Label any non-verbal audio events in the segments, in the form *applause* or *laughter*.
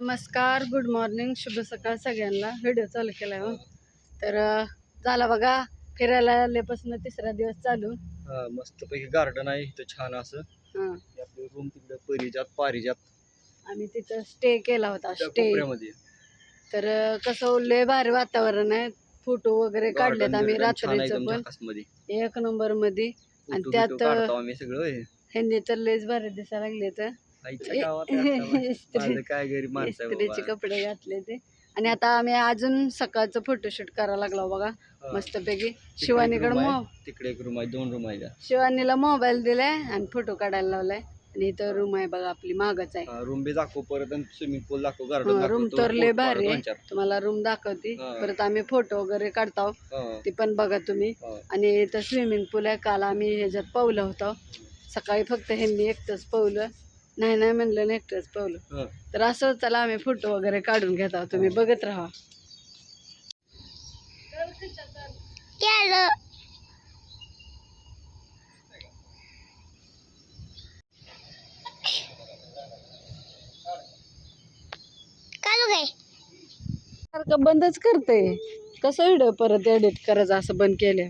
नमस्कार good morning शुभ सकाळ सगळ्यांना. व्हिडिओ चालू केला आहे हो. तर झाला बघा फिरायला आल्यापासून तिसरा दिवस चालू. हा मस्तपैकी गार्डन आहे इथं छान असं. आपलं रूम तिकडे परिजात पारिजात. आम्ही तिथं स्टे केला होता स्टे तर कसं लय भारी वातावरण आहे. फोटो वगैरे काढलेत आम्ही रात्रीचं पण. एक नंबरमध्ये आणि त्यात, आम्ही सगळं होय. ह्यांनी तर लयच भारी दिसायला लागले तर इस्त्री- *laughs* काय गरीब माणसं आहे इस्त्रीचे बाबा. कपडे घातले ते. आणि आता आम्ही अजून सकाळचं फोटोशूट करायला लागलो बघा हा. मस्तपैकी. तिकडे एक शिवानीकडे आहे, तिकडे एक रूम आहे दोन रूम आहे. शिवानीला मोबाईल दिलाय आणि फोटो काढायला लावलाय. आणि इथं रूम आहे बघा आपली मागच आहे. हा, रूम बी दाखव परत स्विमिंग पूल दाखव हा, गार्डन room दाखव तर लय भारी आहे. तुम्हाला रूम दाखवते. हा. परत आम्ही फोटो वगैरे काढतो. हा, ती पण बघा तुम्ही. हा. आणि इथं स्विमिंग पूल आहे. काल आम्ही ह्याच्यात पावलं होतं. सकाळी फक्त ह्यांनी एकटंच पावलं. नाही नाही म्हणलं ना एकटंच पावलं. तर असं चला आम्ही फोटो वगैरे काढून घेत तुम्ही बघत राहा. सारखं बंदच करते कसं व्हिडिओ परत एडिट करायचं असं बंद केलं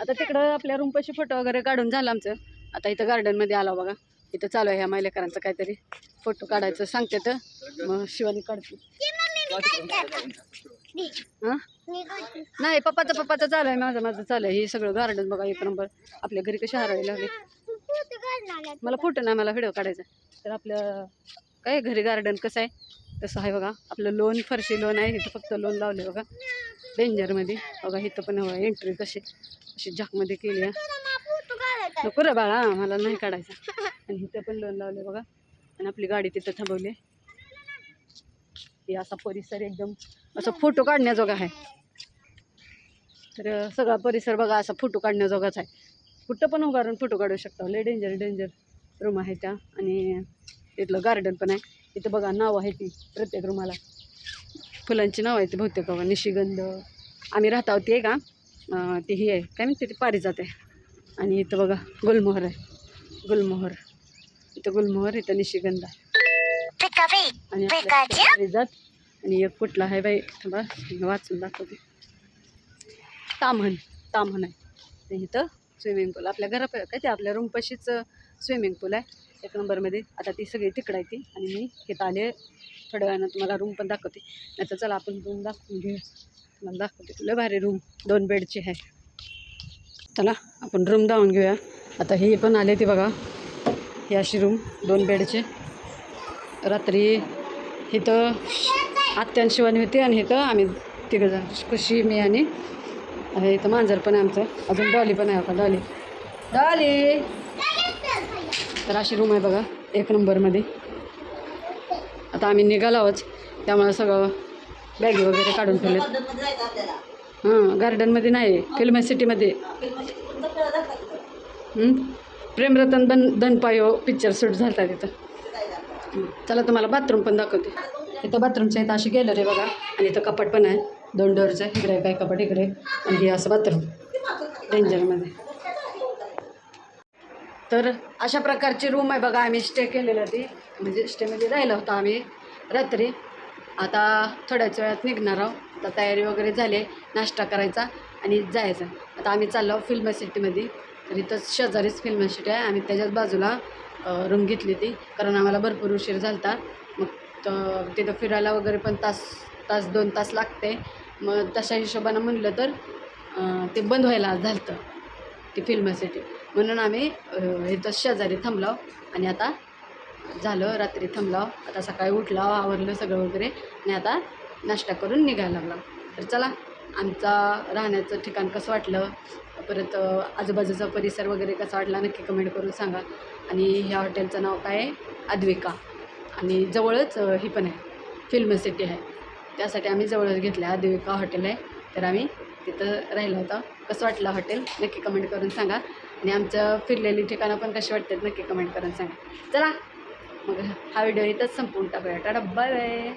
आता तिकडं आपल्या रूमपाशी फोटो वगैरे काढून झालं आमचं. आता इथं गार्डनमध्ये आला बघा. इथं चालू आहे ह्या मैलेकरांचं काहीतरी फोटो काढायचं सांगते तर. मग शिवानी काढते. हां? नाही पप्पाचं पप्पाचं चालू आहे. माझं माझं चालू आहे. हे सगळं गार्डन बघा एक नंबर आपल्या घरी कशी हरायला लागले. मला फोटो नाही मला व्हिडिओ काढायचा तर आपलं काय घरी गार्डन कसं आहे? तसं आहे बघा आपलं लोन फरशी लोन आहे इथं फक्त लोन लावले बघा. डेंजरमध्ये बघा इथं पण हवं एंट्री कशी अशी झाकमध्ये केली आहे. नको रे बाळा मला नाही काढायचं. आणि इथं पण लोन लावले बघा. आणि आपली गाडी तिथं थांबवली हे असा परिसर एकदम असं फोटो काढण्याजोगा आहे. तर सगळा परिसर बघा असा फोटो काढण्याजोगाच आहे. कुठं पण उभारून फोटो काढू शकता. लय डेंजर डेंजर रूम आहे त्या. आणि तिथलं गार्डन पण आहे. इथं बघा नाव आहे ती प्रत्येक रूमाला. फुलांची नाव आहे ती बहुतेक निशिगंध. आम्ही राहत आहोत ते का? ती ही आहे. काय म्हणते ती? पारिजात आहे. आणि इथं बघा गुलमोहर आहे. गुलमोहर. इथं गुलमोहर इथं निशिगंध आहे. आणि पारिजात. आणि एक कुठला आहे बाई? थांबा वाचून दाखवते. ताम्हण ताम्हण आहे. इथं स्विमिंग पूल. आपल्या घरा काय ते आपल्या रूमपाशीच स्विमिंग पूल आहे. एक नंबरमध्ये आता ती सगळी तिकडं आहे ती आणि मी इथं आले. थोड्या वेळानं तुम्हाला रूम पण दाखवते. नाही तर चला आपण रूम दाखवून घेऊ तुम्हाला दाखवते. तुला भारी रूम दोन बेडची आहे. चला आपण रूम जाऊन घेऊया. आता ही पण आले ती बघा. ही अशी रूम दोन बेडचे रात्री इथं आत्यांशिवानी होती आणि इथं आम्ही तिघं जण. खुशी मी आणि आहे इथं मांजर पण आहे आमचं. अजून डॉली पण आहे का डॉली. डॉली! तर अशी रूम आहे बघा एक नंबरमध्ये. आता आम्ही निघालो आहोत त्यामुळे सगळं बॅगी वगैरे काढून ठेवले हां गार्डनमध्ये नाही फिल्म सिटीमध्ये. प्रेमरतन दन दनपायो पिक्चर शूट झाला तिथं. चला तुम्हाला बाथरूम पण दाखवते. इथं बाथरूमच्या इथं अशी गॅलरी बघा आणि इथं कपाट पण आहे. दोन डोअरचं इकडे काय कपाट इकडे. आणि हे असं बाथरूम डेंजरमध्ये तर अशा प्रकारची रूम आहे बघा आम्ही स्टे केलेलं ती म्हणजे स्टेमध्ये राहिला होतो आम्ही रात्री. आता थोड्याच वेळात निघणार आहोत. आता तयारी वगैरे झाली आहे नाश्ता करायचा आणि जायचं. आता आम्ही चाललो फिल्म सिटीमध्ये तर इथं शेजारीच फिल्म सिटी आहे. आम्ही त्याच्याच बाजूला रूम घेतली ती कारण आम्हाला भरपूर उशीर झाला मग तिथं फिरायला वगैरे पण तास तास दोन तास लागते. मग तशा हिशोबानं म्हणलं तर ते बंद व्हायला झालं ती फिल्म सिटी म्हणून आम्ही हे इथं शेजारी थांबलो आणि आता झालं रात्री थांबलो. आता सकाळी उठलो आवरलं सगळं वगैरे आणि आता नाश्ता करून निघायला लागलो. तर चला आमचा राहण्याचं ठिकाण कसं वाटलं? परत आजूबाजूचा परिसर वगैरे कसा वाटला? नक्की कमेंट करून सांगा. आणि ह्या हॉटेलचं नाव काय आहे? अद्विका आणि जवळच ही पण आहे. फिल्म सिटी आहे. त्यासाठी आम्ही जवळच घेतलं आहे हॉटेल आहे. तर आम्ही तिथं राहिलो होतो. कसं वाटलं हॉटेल नक्की कमेंट करून सांगा. आणि आमचं फिरलेली ठिकाणं पण कशी वाटतात नक्की कमेंट करून सांगा. चला मग हा व्हिडिओ इथंच संपवून टाकूया. Tata bye bye